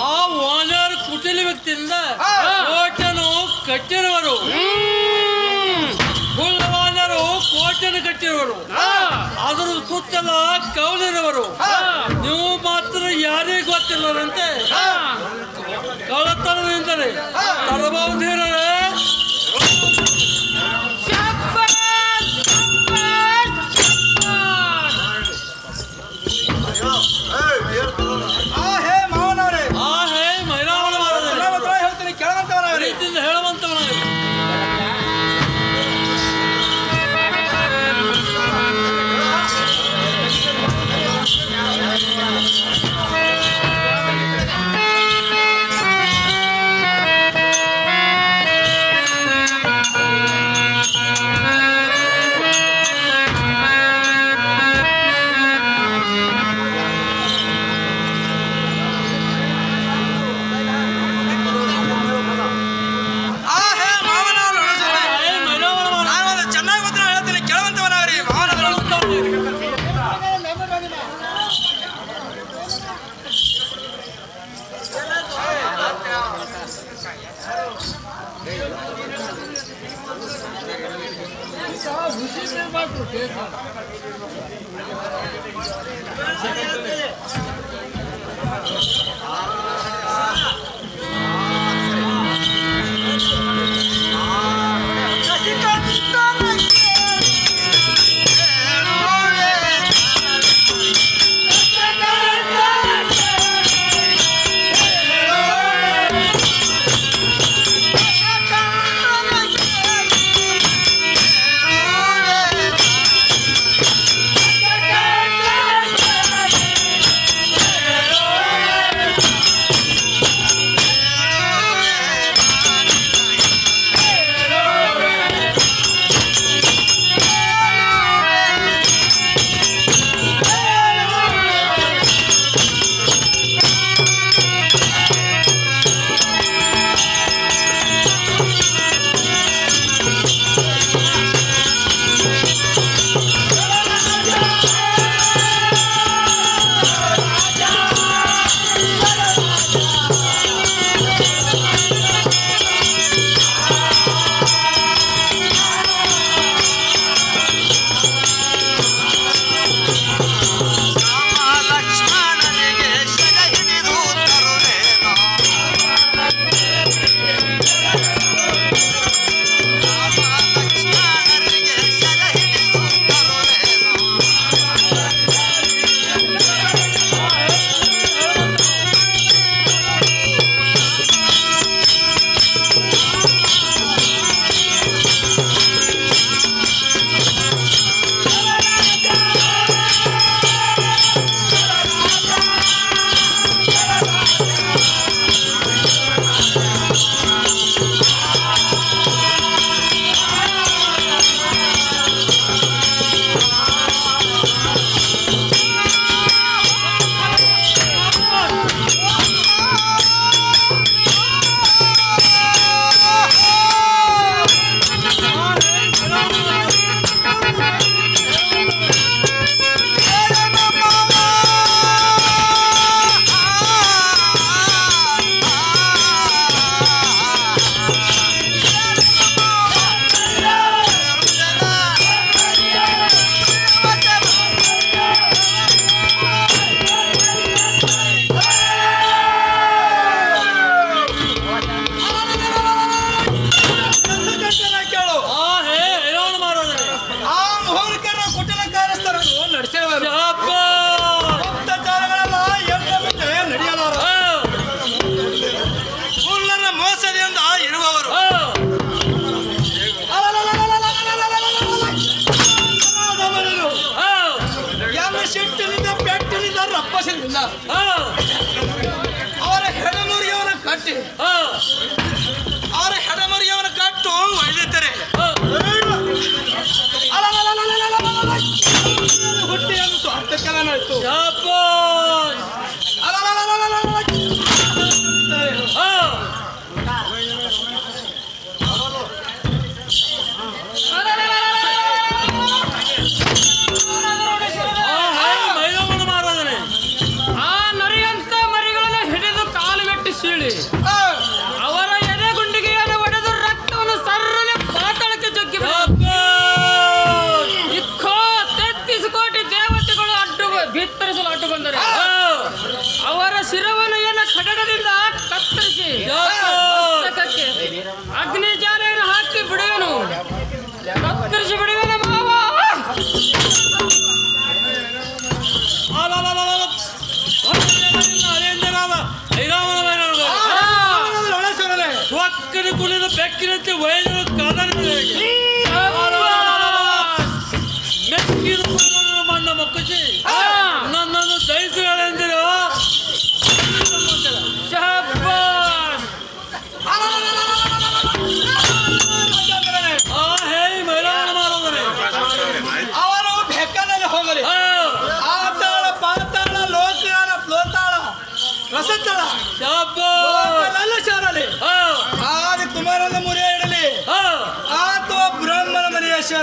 ಆ ಓನರ್ ಕುಟಿಲಿ ವ್ಯಕ್ತಿಯಿಂದ ಕೋಟನು ಕಟ್ಟಿರುವರು ಓನರು ಕೋಟನ್ನು ಕಟ್ಟಿರುವರು ಅದರ ಸುತ್ತಲ ಕೌಲಿರುವರು ನೀವು ಮಾತ್ರ ಯಾರಿಗೂ ಗೊತ್ತಿಲ್ಲರಂತೆ ಕಳತನದಿಂದಲೇ ತರಬಹುದೇ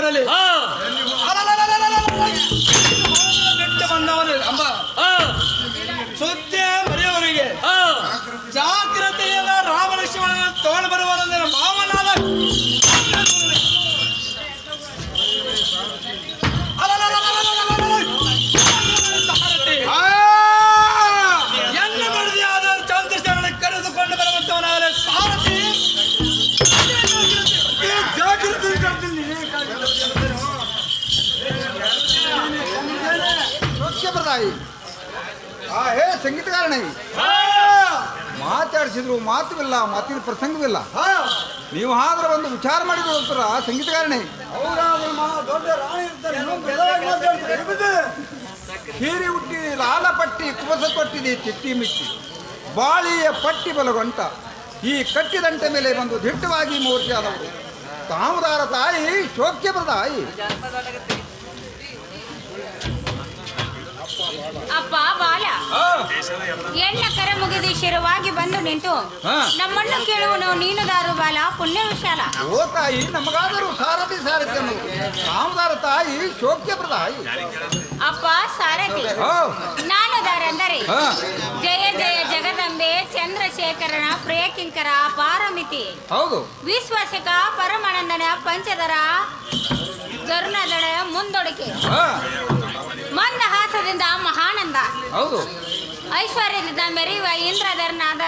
Caralho! Ah! ಪ್ರದಾಯಿ ಆ ಹೇ ಸಂಗೀತಗಾರನೇ. ಮಾತಾಡಿಸಿದ್ರು ಮಾತುವಿಲ್ಲ ಮಾತಿನ ಪ್ರಸಂಗವಿಲ್ಲ. ನೀವು ಆದ್ರೆ ಒಂದು ವಿಚಾರ ಮಾಡಿದ್ರು ಅಂತಾರ ಸಂಗೀತಗಾರನೇ. ಹೀರಿ ಹುಟ್ಟಿ ಲಾಲ ಪಟ್ಟಿ ಕುಬಸ ಕೊಟ್ಟಿದೆ ಚಿಟ್ಟಿ ಮಿಟ್ಟಿ. ಬಾಳಿಯ ಪಟ್ಟಿ ಬಲಗೊಂಟ. ಈ ಕಟ್ಟಿದಂಟೆ ಮೇಲೆ ಬಂದು ದಿಟ್ಟವಾಗಿ ಮೂರ್ತಿಯಾದವರು ತಾಮದಾರ ತಾಯಿ ಶೋಕ್ಯ ಪ್ರದಾಯಿ ಅಪ್ಪ ಬಾಲ. ಎಣ್ಣ ಕರೆ ಮುಗಿದು ಶಿರವಾಗಿ ಬಂದು ನಿಂತು ನಮ್ಮಣ್ಣ ನಮ್ಮನ್ನು ಕೇಳುವನು ನೀನು ದಾರು ಬಾಲ ಪುಣ್ಯ ವಿಶಾಲ ಓ ತಾಯಿ ನಮಗಾದರೂ ಸಾರಥಿ ಸಾರಥಿ ಅನ್ನೋದು ತಾಮದಾರ ತಾಯಿ ಶೋಕ್ಯ ಪ್ರದಾಯಿ. ಅಪ್ಪ ಸಾರಥಿ. ಹಾ. ಜಯ ಜಯ ಜಗದಂಬೆ ಚಂದ್ರಶೇಖರನ ಪ್ರಿಯಕಿಂಕರ ಪಾರಮಿತಿ. ಹೌದು. ವಿಶ್ವಾಸಕ ಪರಮಾನಂದನ ಪಂಚದರ ಕರುಣದಳ ಮುಂದೊಡಕೆ. ಹಾ. ಮಂದಹಾಸದಿಂದ ಮಹಾನಂದ. ಹೌದು. ಐಶ್ವರ್ಯದಿಂದ ಮೆರೆಯುವ ಇಂದ್ರಧರ್ನಾದ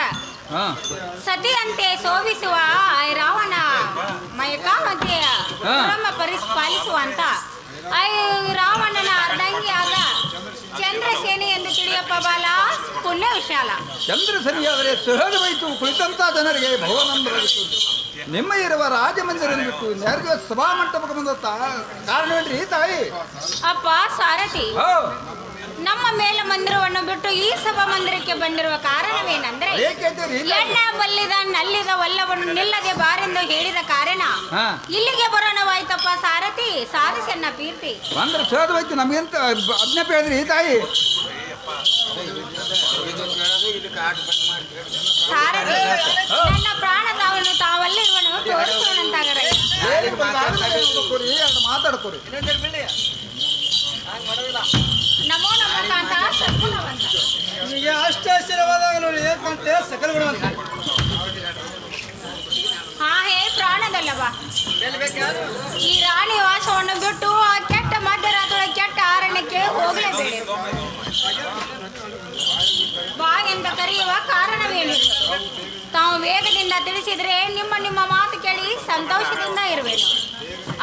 ಸತಿಯಂತೆ ಸೋವಿಸುವ ರಾವಣ ಮಯಕಾಮಂತೆ ಹಾ. ಬ್ರಹ್ಮ ಪರಿಪಾಲಿಸುವಂತ. ಐ ರಾವಣನ ಅರ್ಧಂಗಿಯಾದ ಚಂದ್ರಸೇನೆ ಎಂದು ತಿಳಿಯಪ್ಪ ಬಾಲ ಪುಣ್ಯ ವಿಶಾಲ ಚಂದ್ರ ಸರಿಯಾದರೆ ಸಹಜವಾಯಿತು ಕುಳಿತಂತ ಜನರಿಗೆ ನಿಮ್ಮ ಇರುವ ರಾಜಮಂದಿರ ಬಿಟ್ಟು ಸಭಾ ಮಂಟಪಕ್ಕೆ ಬಂದ ಕಾರಣ ಕಾರಣವೇನ್ರಿ ತಾಯಿ? ಅಪ್ಪ ಸಾರಥಿ. ಬಿಟ್ಟು ಈ ಸಭಾ ಮಂದಿರಕ್ಕೆ ಬಂದಿರುವ ಕಾರಣವೇನಂದ್ರೆ ಎಣ್ಣ ಬಲ್ಲಿದ ನಲ್ಲಿದ ಒಲ್ಲವನ್ನು ನಿಲ್ಲದೆ ಬಾರೆಂದು ಹೇಳಿದ ಕಾರಣ. ಇಲ್ಲಿಗೆ ಬರೋಣವಾಯ್ತಪ್ಪ ಸಾರಥಿ ಸಾರಸನ್ನ ಪೀರ್ತಿ. ಬಂದ್ರೆ ಸಹಜವಾಯ್ತು ನಮಗೆಂತ ಅಜ್ಞಾಪ ಹೇಳಿದ್ರಿ ತಾಯಿ? ಸಾರಥಿ ನನ್ನ ತೋರಿಸೋಣಂತಾಗರೆ. ಬೇರೆ ಬಂದ ಆದ್ಮೇಲೆ ನೋಡ್ಕೊರಿ, ಎರಡು ಮಾತಾಡ್ಕೊರಿ ನಮೋ ನಮೋ ಅಷ್ಟ ನಿಮಗೆ ಅಷ್ಟಾಶ್ಚರ್ಯವಾದಾಗ ನೋಡಿ ಏಕಂತೆ ಸಕಲ ಗುಣವಂತ ಹಾ ಪ್ರಾಣದಲ್ಲವ? ಈ ರಾಣಿ ವಾಸವನ್ನು ಬಿಟ್ಟು ಆ ಕೆಟ್ಟ ಮಧ್ಯರಾತ್ರಿ ಕೆಟ್ಟ ಅರಣ್ಯಕ್ಕೆ ಹೋಗಲೇಬೇಡಿ. ಬಾ ಎಂದು ಕರೆಯುವ ಕಾರಣವೇನು? ತಾವು ವೇಗದಿಂದ ತಿಳಿಸಿದರೆ ನಿಮ್ಮ ನಿಮ್ಮ ಮಾತು ಕೇಳಿ ಸಂತೋಷದಿಂದ ಇರಬೇಕು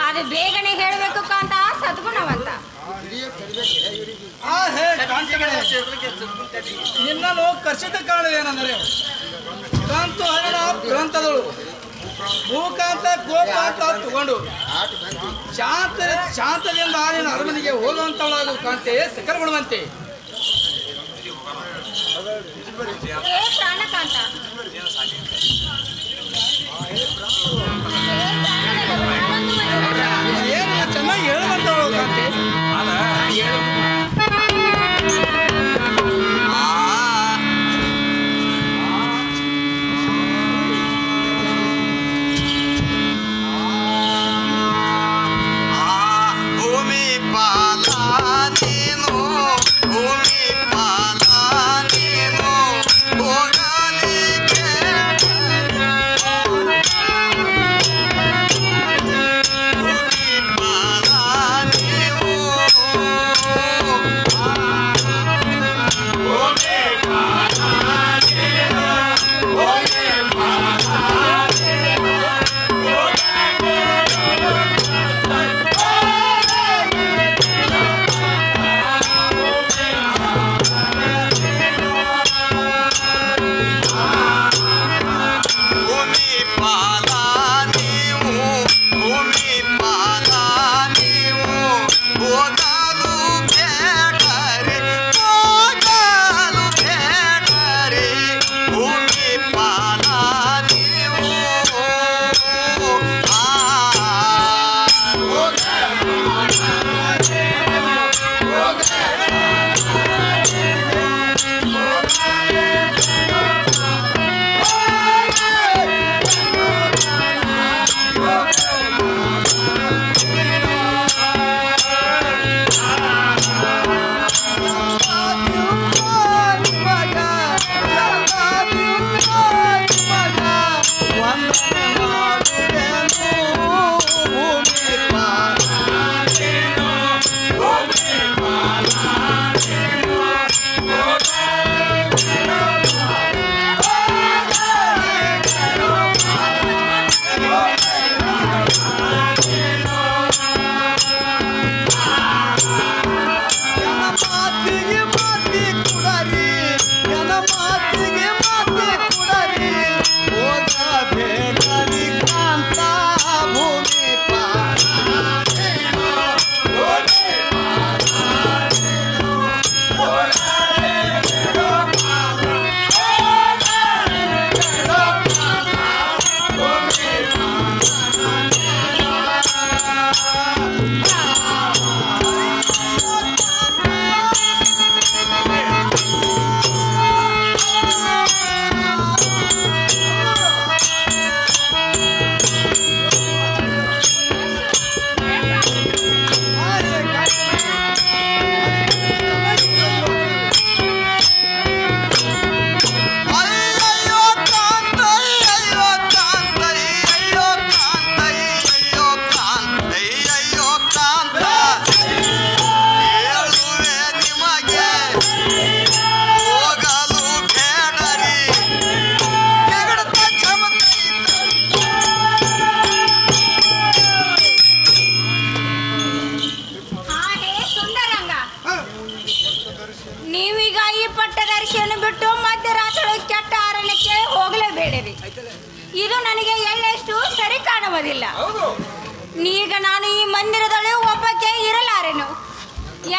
ಅದು ಬೇಗನೆ ಹೇಳಬೇಕು ಕಾಂತ ಸದ್ಗುಣವಂತ. ನಿನ್ನನ್ನು ಕರ್ಷಿತ ಕಾರಣವೇನೆಂದರೆ ಕಾಂತು ಹರಣ ಗ್ರಂಥದಳು ಭೂಕಾಂತ ಗೋಕಾಂತ ತಗೊಂಡು ಶಾಂತ ಶಾಂತದಿಂದ ಆನಿನ ಅರಮನೆಗೆ ಹೋಗುವಂತವಳಾಗು ಕಾಂತೆ ಸಕಲಗೊಳ್ಳುವಂತೆ. ಏನು ಚೆನ್ನಾಗಿ ಹೇಳುವಂತವಳು ಕಾಂತೆ. dinheiro.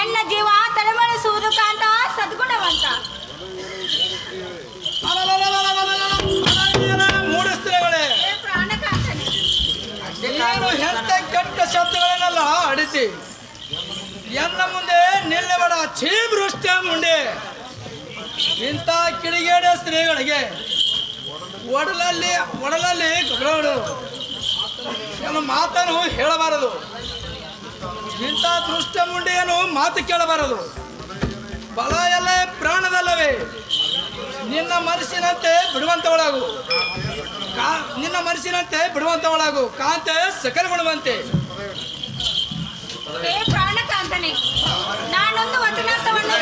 ಎಣ್ಣ ಜೀವ ತಲೆಮಳೆ ಸೂರ್ಯಕಾಂತ ಸದ್ಗುಣವಂತ. ಮೂರು ಸ್ಥಳಗಳೇ ಎಂತ ಕೆಟ್ಟ ಶಬ್ದಗಳನ್ನೆಲ್ಲ ಆಡಿಸಿ ಎನ್ನ ಮುಂದೆ ನಿಲ್ಲಬೇಡ ಛೀಭೃಷ್ಟ ಮುಂಡೆ ಇಂಥ ಕಿಡಿಗೇಡ ಸ್ತ್ರೀಗಳಿಗೆ ಒಡಲಲ್ಲಿ ಒಡಲಲ್ಲಿ ಗಬರೋಡು ನನ್ನ ಮಾತನ್ನು ಹೇಳಬಾರದು. ಇಂಥ ದೃಷ್ಟ ಮುಂಡೆಯನ್ನು ಮಾತು ಕೇಳಬಾರದು ಬಲ ಎಲ್ಲ ಪ್ರಾಣದಲ್ಲವೇ ನಿನ್ನ ಮನಸ್ಸಿನಂತೆ ಬಿಡುವಂತವಳಾಗು ಕಾ ನಿನ್ನ ಮನಸ್ಸಿನಂತೆ ಬಿಡುವಂತವಳಾಗು ಕಾಂತೆ ಸಕಲಗೊಳ್ಳುವಂತೆ ಪ್ರಾಣ ಕಾಂತನೆ ನಾನೊಂದು ವಚನಾರ್ಥವನ್ನು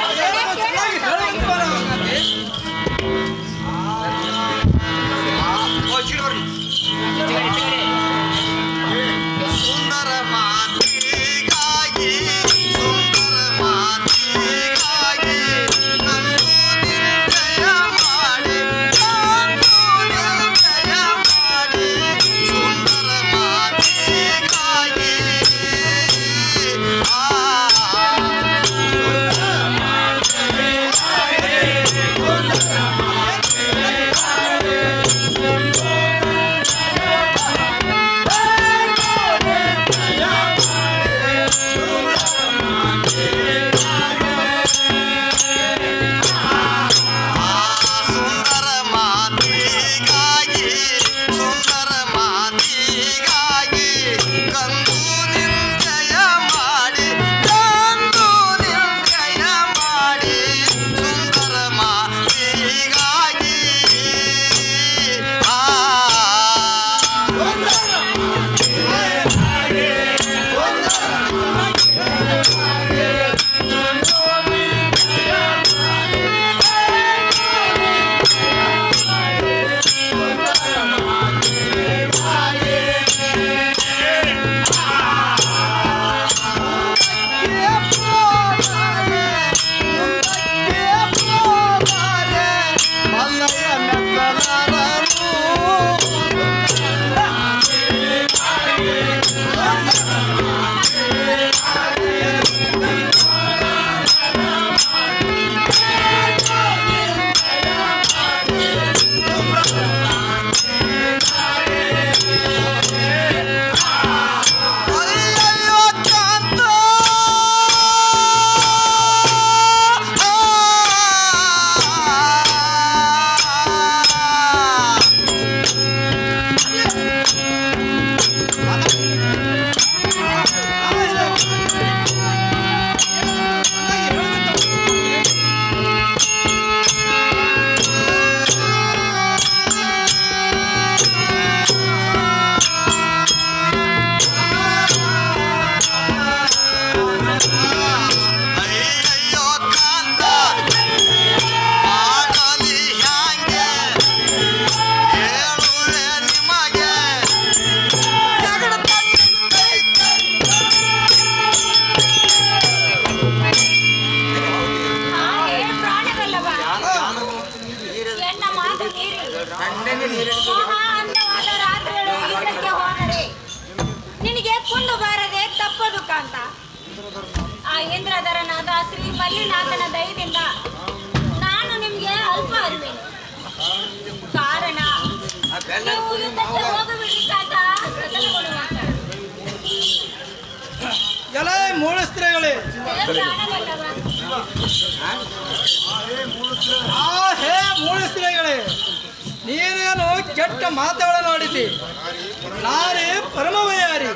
ಪರಮವಯಾರಿ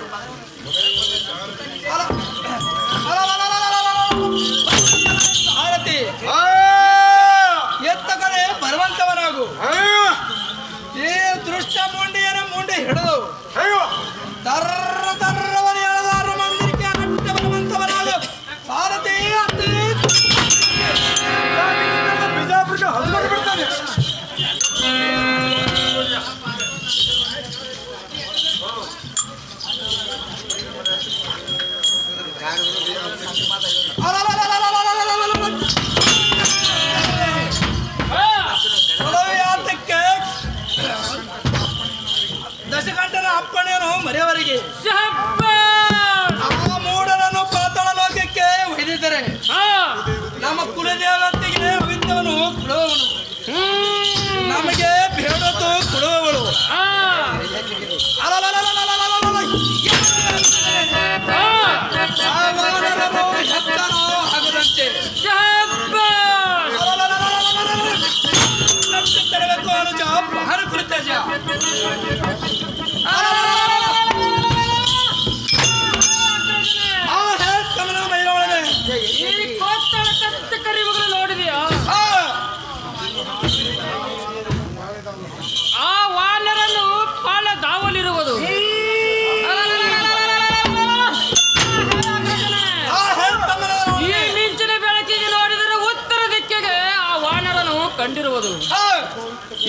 ಕಂಡಿರುವುದು.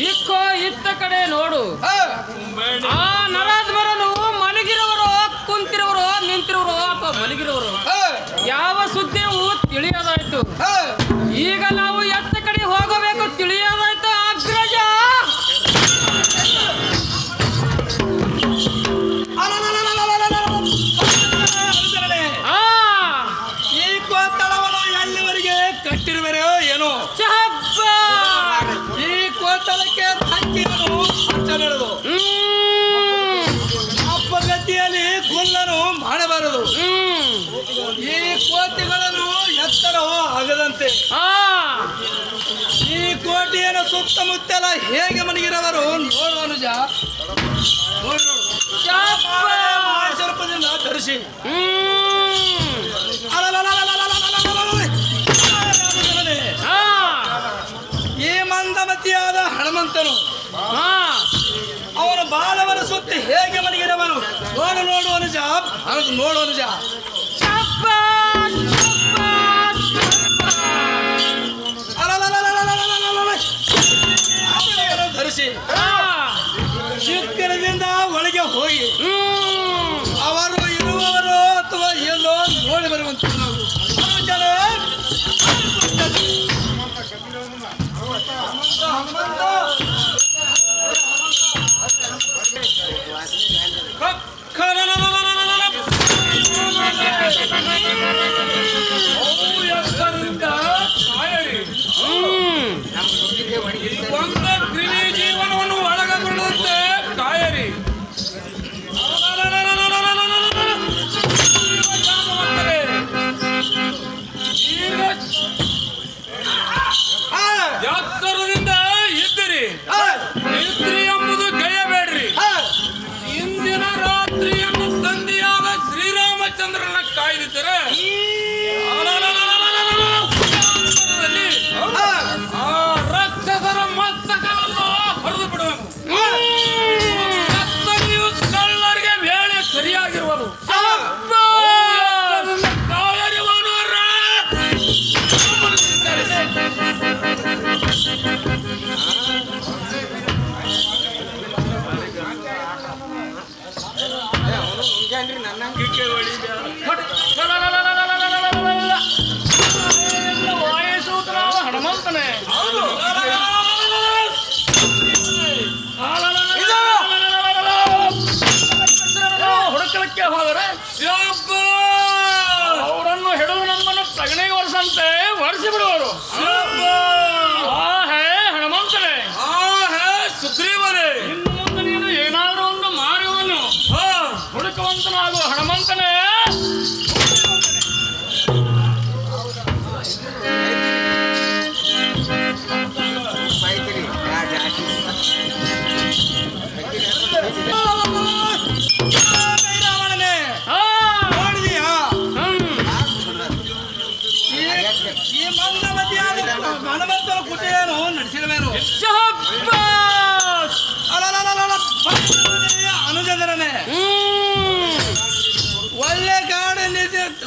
ಇಕ್ಕೋ ಇತ್ತ ಕಡೆ ನೋಡು. ಆ ನರಾಧ್ಮರನು ಮಲಗಿರುವರು ಕುಂತಿರುವರು ನಿಂತಿರುವರು ಅಥವಾ ಮಲಗಿರುವರು ಯಾವ ಸುದ್ದಿಯೂ ತಿಳಿಯದಾಯ್ತು. ಈಗ ನಾವು ಸುತ್ತಮುತ್ತಲ ಹೇಗೆ ಮಲಗಿರವರು ನೋಡು ಅನುಜ. ಧರಿಸಿ ಈ ಮಂದಮತಿಯಾದ ಹನುಮಂತನು ಅವನು ಬಾಲವನ ಸುತ್ತಿ ಹೇಗೆ ಮನೆಗಿರವನು ನೋಡು ನೋಡು ಅನುಜ ನೋಡು ಅನುಜ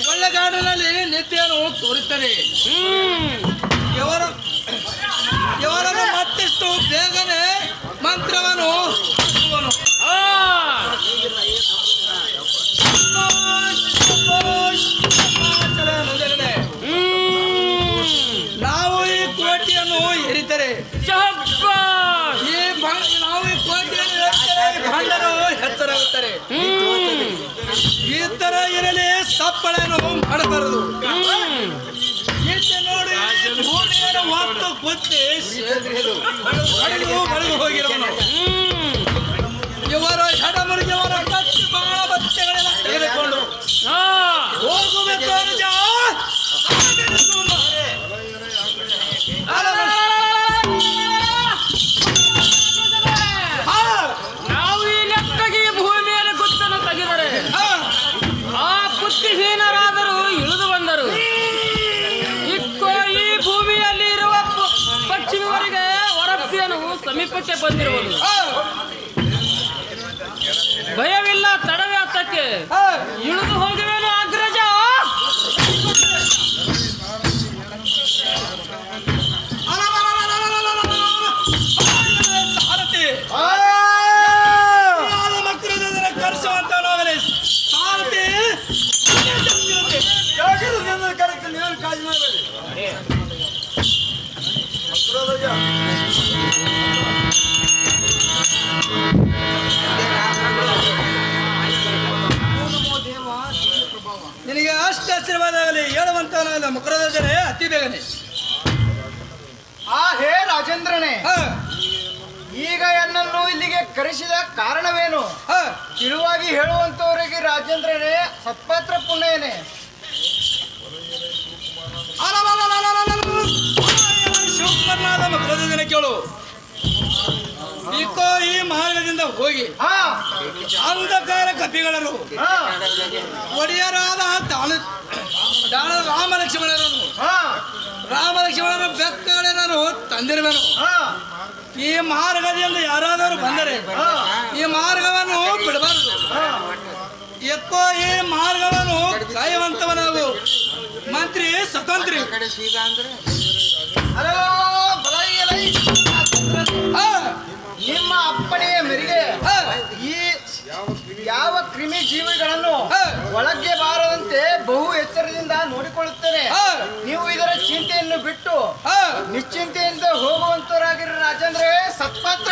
ಒಳ್ಳೆ ಕಾಡಿನಲ್ಲಿ ನಿತ್ಯನು ತೋರುತ್ತದೆ ಹ್ಮ್ ಈ ತರ ಇರಲಿ ಸಪ್ಪಳೇನು ಮಾಡಬಾರದು. ನೋಡಿ ವಾಪ್ತ ಗೊತ್ತಿ ಹೋಗಿರೋನು. ಇವರ ಹೆಡಮರಿಗೆ ಅವರ ಬಚ್ಚೆಗಳೆಲ್ಲ ತೆಗೆದುಕೊಂಡು ಹೋಗುವ ಸಮೀಪಕ್ಕೆ ಬಂದಿರುವುದು. ಭಯವಿಲ್ಲ ತಡವೇ ಹತ್ತಕ್ಕೆ. ಇಳಿದು ಹೇಳುವಂತವನಾಗಲಿ ಮಕರದರ್ಶನೆ ಅತಿ ಬೇಗನೆ. ಆ ಹೇ ರಾಜೇಂದ್ರನೇ ಹಾ, ಈಗ ಎನ್ನನ್ನು ಇಲ್ಲಿಗೆ ಕರೆಸಿದ ಕಾರಣವೇನು? ಹಾ. ತಿಳುವಾಗಿ ಹೇಳುವಂತವರಿಗೆ ರಾಜೇಂದ್ರನೇ ಸತ್ಪಾತ್ರ ಪುಣ್ಯನೇ. ಶಿವಕುಮಾರನಾದ ಮಕರದರ್ಶನ ಕೇಳು. ಇಕೋ ಈ ಮಾರ್ಗದಿಂದ ಹೋಗಿ ಅಂಧಕಾರ ಕಪಿಗಳರು ಒಡೆಯರಾದ ರಾಮಲಕ್ಷ್ಮಣರನ್ನು ದಾಳ ರಾಮ ಲಕ್ಷ್ಮಣರನ್ನು ರಾಮ ಲಕ್ಷ್ಮಣರ ನಾನು ತಂದಿರುವೆನು ಈ ಮಾರ್ಗದಿಂದ ಯಾರಾದರೂ ಬಂದರೆ ಈ ಮಾರ್ಗವನ್ನು ಬಿಡಬಾರದು. ಎಕ್ಕೋ ಈ ಮಾರ್ಗವನ್ನು ಕಾಯುವಂತವನಾಗು. ಮಂತ್ರಿ ಸ್ವತಂತ್ರಿ. ಯಾವ ಕ್ರಿಮಿ ಜೀವಿಗಳನ್ನು. ಒಳಗೆ ಬಾರದಂತೆ ಬಹು ಎಚ್ಚರದಿಂದ ನೋಡಿಕೊಳ್ಳುತ್ತೇನೆ. ನೀವು ಇದರ ಚಿಂತೆಯನ್ನು ಬಿಟ್ಟು ನಿಶ್ಚಿಂತೆಯಿಂದ ಹೋಗುವಂತವರಾಗಿರೋ ರಾಜೇಂದ್ರ ಸತ್ಪಾತ್ರ